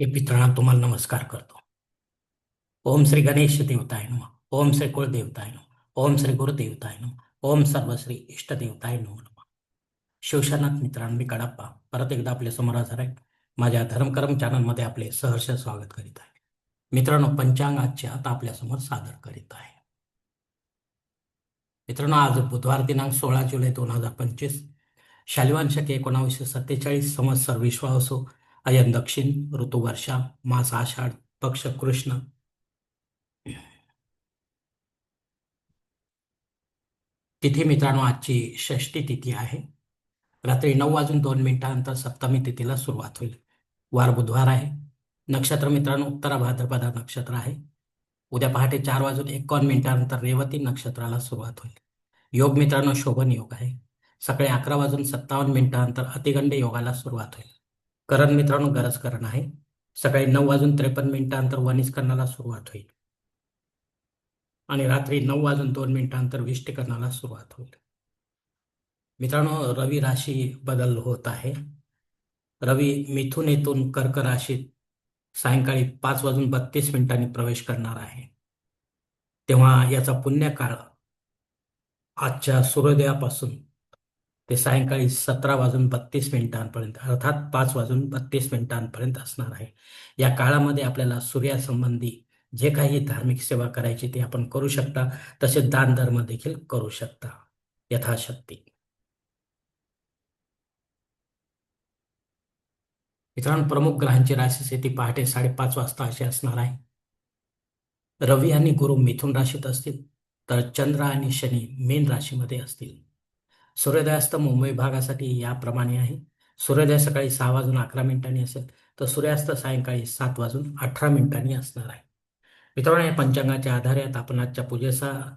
हे पितळा तुम्हाला नमस्कार करतो. ओम श्री गणेश देवताय नम ओम श्री कुळदेवताय नम ओम श्री गुरुदेवताय नम ओम सर्वश्री इष्टदेवताय नम नम. शिवशनाथ मित्रांनो मी कडाप्पा परत एकदा आपल्यासमोर हजर आहे. माझ्या धर्मकर्म चॅनलमध्ये आपले सहर्ष स्वागत करीत आहे. मित्रांनो पंचांग आजच्या आता आपल्यासमोर सादर करीत आहे. मित्रांनो आज बुधवार दिनांक सोळा जुलै दोन हजार पंचवीस शालिवान शके एकोणावीसशे सत्तेचाळीस संवत्सर विश्वासो अयन दक्षिण ऋतू वर्षा मास आषाढ पक्ष कृष्ण तिथी मित्रांनो आजची षष्टी तिथी आहे. रात्री नऊ वाजून दोन मिनिटानंतर सप्तमी तिथीला सुरुवात होईल. वार बुधवार आहे. नक्षत्र मित्रांनो उत्तरा भाद्रपदा नक्षत्र आहे. उद्या पहाटे चार वाजून एकावन्न मिनिटानंतर रेवती नक्षत्राला सुरुवात होईल. योग मित्रांनो शोभन योग आहे. सकाळी अकरा वाजून सत्तावन्न मिनिटानंतर अतिगंड योगाला सुरुवात होईल. करण मित्रांनो गरज करण आहे. सकाळी नऊ वाजून त्रेपन्न मिनिटांतर वनिष्करणाला सुरुवात होईल. आणि रात्री नऊ वाजून दोन मिनिटांतर विष्टीकरणाला सुरुवात होईल. मित्रांनो रवी राशी बदल होत आहे. रवी मिथुन येथून कर्क राशीत सायंकाळी पाच वाजून बत्तीस मिनिटांनी प्रवेश करणार आहे. तेव्हा याचा पुण्यकाळ आजच्या सूर्योदयापासून ते सायंकाळी सतरा वाजून बत्तीस मिनिटांपर्यंत अर्थात पाच वाजून बत्तीस मिनिटांपर्यंत असणार आहे. या काळामध्ये आपल्याला सूर्यासंबंधी जे काही धार्मिक सेवा करायची ते आपण करू शकता तसे दान धर्म देखील करू शकता. यथाशक्ती. मित्रांनो प्रमुख ग्रहांची राशी स्थिती पहाटे साडेपाच वाजता अशी असणार आहे. रवी आणि गुरु मिथुन राशीत असतील तर चंद्र आणि शनी मेन राशीमध्ये असतील. सूर्योदयास्त मुंबई भागासाठी याप्रमाणे आहे. सूर्योदय सकाळी सहा वाजून अकरा मिनिटांनी असेल तर सूर्यास्त सायंकाळी सात वाजून अठरा मिनिटांनी असणार आहे. मित्रांनो या पंचांगाच्या आधारे आता आपण आजच्या पूजेचा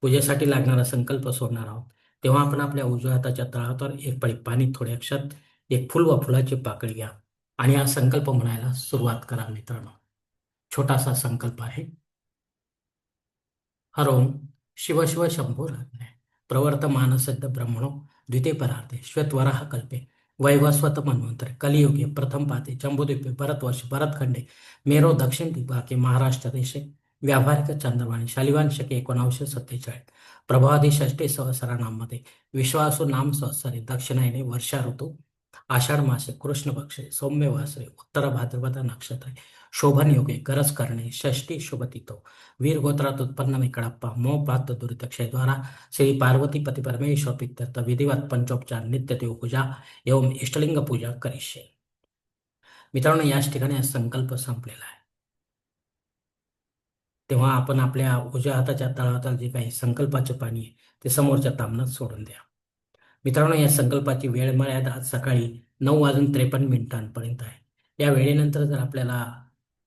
पूजेसाठी लागणारा संकल्प सोडणार आहोत. तेव्हा आपण आपल्या उजव्या हाताच्या तळावर एक पळी पाणी थोडे अक्षत एक फुल व फुलाची पाकळी घ्या. आणि हा संकल्प म्हणायला सुरुवात करा मित्रांनो. छोटासा संकल्प आहे. हरोम शिव शिव शंभू रत्ने. प्रवर्तमानसिद्ध ब्रह्मणो द्वितीय परार्थे श्वेतवराह कल्पे वैवस्वत मन्वंतरे कलियुगे प्रथम पाते जम्बूद्वीपे भरतवर्ष भरतखंडे मेरो दक्षिण दिग्भागे महाराष्ट्र देशे व्यावहारिक चंद्रवाणी शालिवान शके एकोणावीसशे सत्तेचाळीस प्रभावादी षष्टी सहस्रानामध्ये विश्वासू नाम सहस्रे दक्षिणायने वर्षा ऋतू आषाढ मासे कृष्ण पक्षे सौम्य वासरे उत्तर भाद्रपदा नक्षत्रे शोभन योगे गरज करणे षष्टी शुभतितो वीर गोत्रात उत्पन्न में कड़प्पा मोह पात दुरित क्षय द्वारा श्री पार्वती पति परमेश्वर पित्यर्थ विधिवत पंचोपचार नित्य देव पूजा एवं इष्टलिंग पूजा करिष्ये मित्रांनो याच ठिकाणी हा संकल्प संपलेला आहे तेव्हा आपण आपल्या उजव्या हाताच्या तळावर जे काही संकल्पाचे पाणी आहे ते समोरच्या तामनात सोडून द्या मित्रांनो या संकल्पाची वेळ मर्यादा आज सकाळी नऊ वाजून त्रेपन्न मिनिटांपर्यंत आहे या वेळेनंतर जर आपल्याला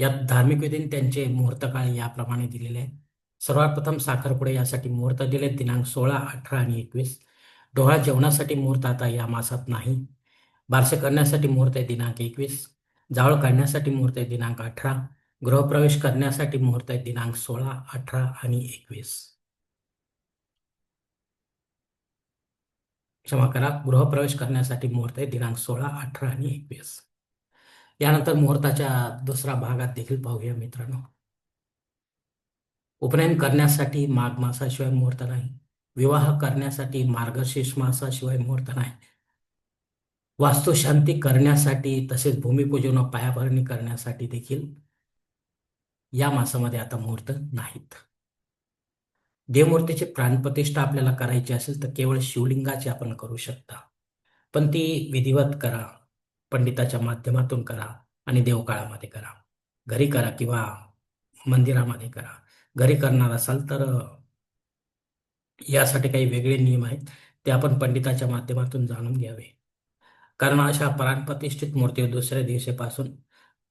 यात धार्मिक विधीने त्यांचे मुहूर्त काळ याप्रमाणे दिलेले आहेत. सर्वात प्रथम साखरपुडे यासाठी मुहूर्त दिले. दिनांक सोळा अठरा आणि एकवीस. डोळा जेवणासाठी मुहूर्त आता या मासात नाही. बारसे करण्यासाठी मुहूर्त आहे दिनांक एकवीस. जावळ काढण्यासाठी मुहूर्त आहे दिनांक अठरा. गृहप्रवेश करण्यासाठी मुहूर्त आहे दिनांक सोळा अठरा आणि एकवीस. क्षमा करा गृहप्रवेश करण्यासाठी मुहूर्त आहे दिनांक सोळा अठरा आणि एकवीस. यानंतर मुहूर्ताच्या दुसऱ्या भागात देखील पाहूया मित्रांनो. उपनयन करण्यासाठी माघ मासाशिवाय मुहूर्त नाही. विवाह करण्यासाठी मार्गशीर्ष मासाशिवाय मुहूर्त नाही. वास्तुशांती करण्यासाठी तसेच भूमिपूजन पायाभरणी करण्यासाठी देखील या मासामध्ये आता मुहूर्त नाहीत. देवमूर्तीची प्राणप्रतिष्ठा आपल्याला करायची असेल तर केवळ शिवलिंगाची आपण करू शकता. पण ती विधिवत करा. पंडिताच्या माध्यमातून करा आणि देवकाळामध्ये करा. घरी करा किंवा मंदिरामध्ये करा. घरी करणार असाल तर यासाठी काही वेगळे नियम आहेत. ते आपण पंडिताच्या माध्यमातून जाणून घ्यावे. कारण अशा प्राणप्रतिष्ठित मूर्ती दुसऱ्या दिवशीपासून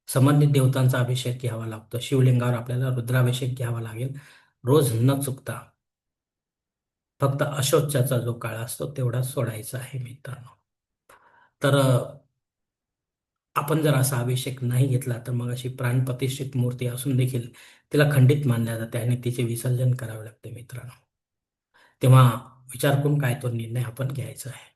संबंधित देवतांचा अभिषेक घ्यावा लागतो. शिवलिंगावर आपल्याला रुद्राभिषेक घ्यावा लागेल. रोज न चुकता फक्त अशोच्याचा जो काळ असतो तेवढा सोडायचा आहे मित्रांनो. तर आपण जर असा अभिषेक नाही घेतला तर मग अशी प्राणप्रतिष्ठित मूर्ती असून देखील तिला खंडित मानल्या जाते आणि तिचे विसर्जन करावे लागते मित्रांनो. तेव्हा विचार करून काय तो निर्णय आपण घ्यायचा आहे.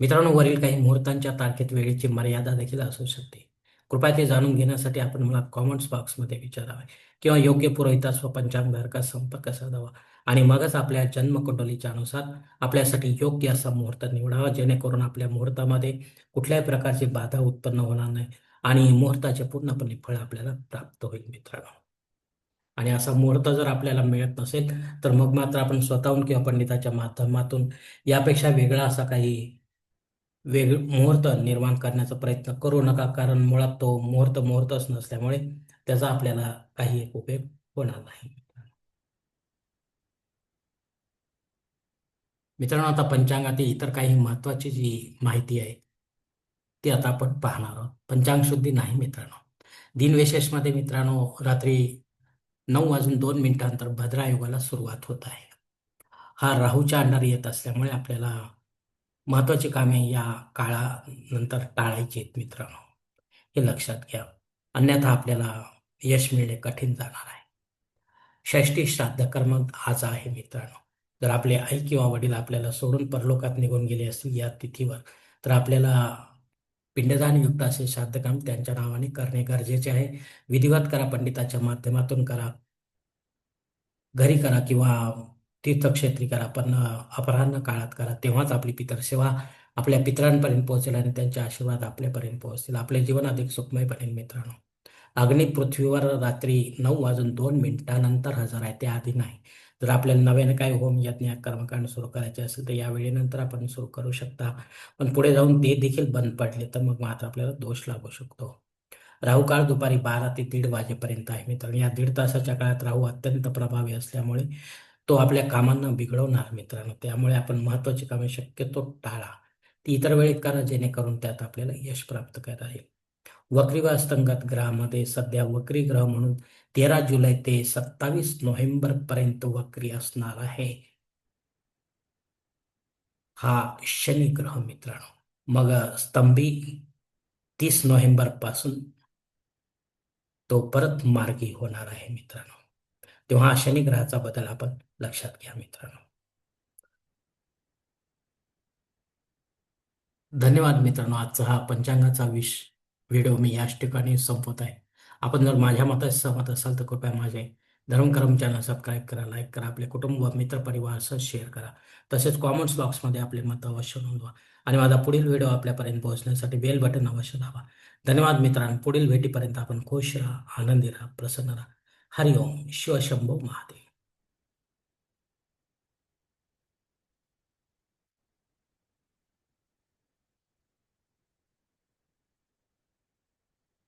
मित्रांनो वरील काही मुहूर्तांच्या तारखेत वेळेची मर्यादा देखील असू शकते. कृपया ते जाणून घेण्यासाठी आपण मला कॉमेंट्स बॉक्समध्ये विचारावे किंवा योग्य पुरोहितास व पंचांगधारकास संपर्क साधावा. आणि मगच आपल्या जन्मकुंडलीच्या अनुसार आपल्यासाठी योग्य असा मुहूर्त निवडावा जेणेकरून आपल्या मुहूर्तामध्ये कुठल्याही प्रकारची बाधा उत्पन्न होणार नाही आणि मुहूर्ताचे पूर्णपणे फळ आपल्याला प्राप्त होईल मित्रांनो. आणि असा मुहूर्त जर आपल्याला मिळत नसेल तर मग मात्र आपण स्वतःहून किंवा पंडिताच्या माध्यमातून यापेक्षा वेगळा असा काही वेग मुहूर्त निर्माण करण्याचा प्रयत्न करू नका कारण मुळात तो मुहूर्त मुहूर्तच नसल्यामुळे त्याचा आपल्याला काही एक उपयोग होणार नाही. मित्रांनो आता पंचांगातील इतर काही महत्वाची जी माहिती आहे ती आता आपण पाहणार आहोत. पंचांग शुद्धी नाही मित्रांनो. दिनविशेषमध्ये मित्रांनो रात्री नऊ वाजून दोन मिनिटांतर भद्रा युगाला सुरुवात होत आहे. हा राहूच्या अंडारी येत असल्यामुळे आपल्याला महत्वाची कामे या काळानंतर टाळायची आहेत मित्रांनो. हे लक्षात घ्या. अन्यथा आपल्याला यश मिळणे कठीण जाणार आहे. षष्टी श्राद्ध कर्म आज आहे मित्रांनो. जर आपले आई किंवा वडील आपल्याला सोडून परलोकात निघून गेले असतील या तिथीवर तर आपल्याला पिंडदान युक्त असे श्राद्धकाम त्यांच्या नावाने करणे गरजेचे आहे. विधिवत करा पंडिताच्या माध्यमातून करा घरी करा किंवा तीर्थक्षेत्री करा पण अपराह्न काळात करा. तेव्हाच आपली पितरसेवा आपल्या पितरांपर्यंत पोहोचेल आणि त्यांचे आशीर्वाद आपल्यापर्यंत पोहोचतील. आपले जीवन अधिक सुखमय बनेल मित्रांनो. अग्नी पृथ्वीवर रात्री नऊ वाजून दोन मिनिटानंतर हजर आहे. त्याआधी नाही. जर आपल्याला नव्याने काय होम यज्ञ कर्मकांड सुरू करायचे असेल तर या वेळेनंतर आपण सुरू करू शकता. पण पुढे जाऊन ते देखील बंद पडले तर मग मात्र आपल्याला दोष लागू शकतो. राहू काळ दुपारी बारा ते दीड वाजेपर्यंत आहे मित्रांनो. या दीड तासाच्या काळात राहू अत्यंत प्रभावी असल्यामुळे तो आपल्या कामांना बिघडवणार मित्रांनो. त्यामुळे आपण महत्वाची कामे शक्यतो टाळा. ती इतर वेळेत करा जेणेकरून त्यात आपल्याला यश प्राप्त करता येईल. वक्रीवा व अस्तंगत ग्रहामध्ये सध्या वक्री ग्रह म्हणून तेरा जुलै ते सत्तावीस नोव्हेंबर पर्यंत वक्री असणार आहे. हा शनी ग्रह मित्रांनो. मग स्तंभी तीस नोव्हेंबरपासून तो परत मार्गी होणार आहे मित्रांनो. तेव्हा शनी ग्रहाचा बदल आपण लक्षात घ्या मित्रांनो. धन्यवाद मित्रांनो. आजचा हा पंचांगाचा विश व्हिडिओ मी याच ठिकाणी संपवत आहे. आपण जर माझ्या मताशी सहमत असाल तर कृपया माझे धर्मकरम चॅनल सबस्क्राईब करा लाईक करा आपले कुटुंब मित्र परिवार शेअर करा. तसेच कॉमेंट्स बॉक्समध्ये आपले मत अवश्य नोंदवा. आणि माझा पुढील व्हिडिओ आपल्यापर्यंत पोहोचण्यासाठी बेल बटन अवश्य दाबा. धन्यवाद मित्रांनो. पुढील भेटीपर्यंत आपण खुश राहा आनंदी राहा प्रसन्न राहा. हरिओम शिवशंभो महादेव.